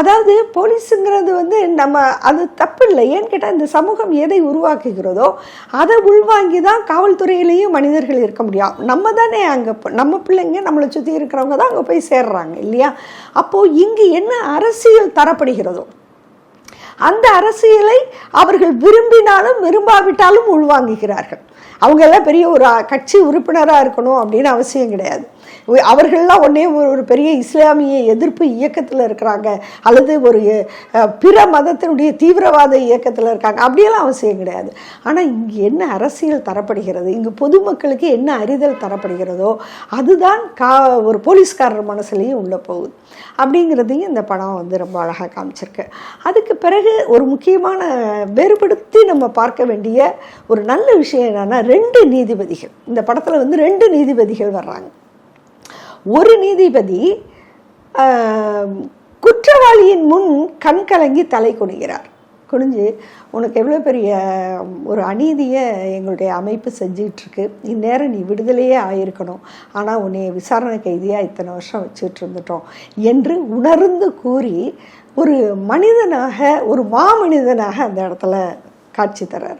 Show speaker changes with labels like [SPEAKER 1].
[SPEAKER 1] அதாவது போலீஸுங்கிறது வந்து நம்ம அது தப்பு இல்லை ஏன்னு கேட்டால் இந்த சமூகம் எதை உருவாக்குகிறதோ அதை உள்வாங்கி தான் காவல்துறையிலையும் மனிதர்கள் இருக்க முடியும். நம்ம தானே அங்கே நம்ம பிள்ளைங்க நம்மளை சுற்றி இருக்கிறவங்க தான் அங்கே போய் சேர்றாங்க இல்லையா? அப்போது இங்கு என்ன அரசியல் தரப்படுகிறதோ அந்த அரசியலை அவர்கள் விரும்பினாலும் விரும்பாவிட்டாலும் உள்வாங்குகிறார்கள். அவங்க எல்லாம் பெரிய ஒரு கட்சி உறுப்பினராக இருக்கணும் அப்படின்னு அவசியம் கிடையாது. அவர்கள்லாம் ஒன்றே ஒரு பெரிய இஸ்லாமிய எதிர்ப்பு இயக்கத்தில் இருக்கிறாங்க அல்லது ஒரு பிற மதத்தினுடைய தீவிரவாத இயக்கத்தில் இருக்காங்க. அப்படியெல்லாம் அவசியம் கிடையாது. ஆனால் இங்கே என்ன அரசியல் தரப்படுகிறது? இங்கே பொதுமக்களுக்கு என்ன அறிதல் தரப்படுகிறதோ அதுதான் கா ஒரு போலீஸ்காரர் மனசுலேயும் உள்ளே போகுது. அப்படிங்கிறதையும் இந்த படம் வந்து ரொம்ப அழகாக காமிச்சிருக்கு. அதுக்கு பிறகு ஒரு முக்கியமான வேறுபடுத்தி நம்ம பார்க்க வேண்டிய ஒரு நல்ல விஷயம் என்னன்னா ரெண்டு நீதிபதிகள். இந்த படத்தில் வந்து ரெண்டு நீதிபதிகள் வர்றாங்க. ஒரு நீதிபதி ஆஹ், குற்றவாளியின் முன் கண் கலங்கி தலை குனிகிறார். குனிஞ்சு உனக்கு எவ்வளோ பெரிய ஒரு அநீதியை எங்களுடைய அமைப்பு செஞ்சிகிட்ருக்கு இந்நேரம் நீ விடுதலையே ஆயிருக்கணும். ஆனால் உன்னை விசாரணை கைதியாக இத்தனை வருஷம் வச்சுட்டு இருந்துட்டோம் என்று உணர்ந்து கூறி ஒரு மனிதனாக ஒரு மாமனிதனாக அந்த இடத்துல காட்சி தர்றார்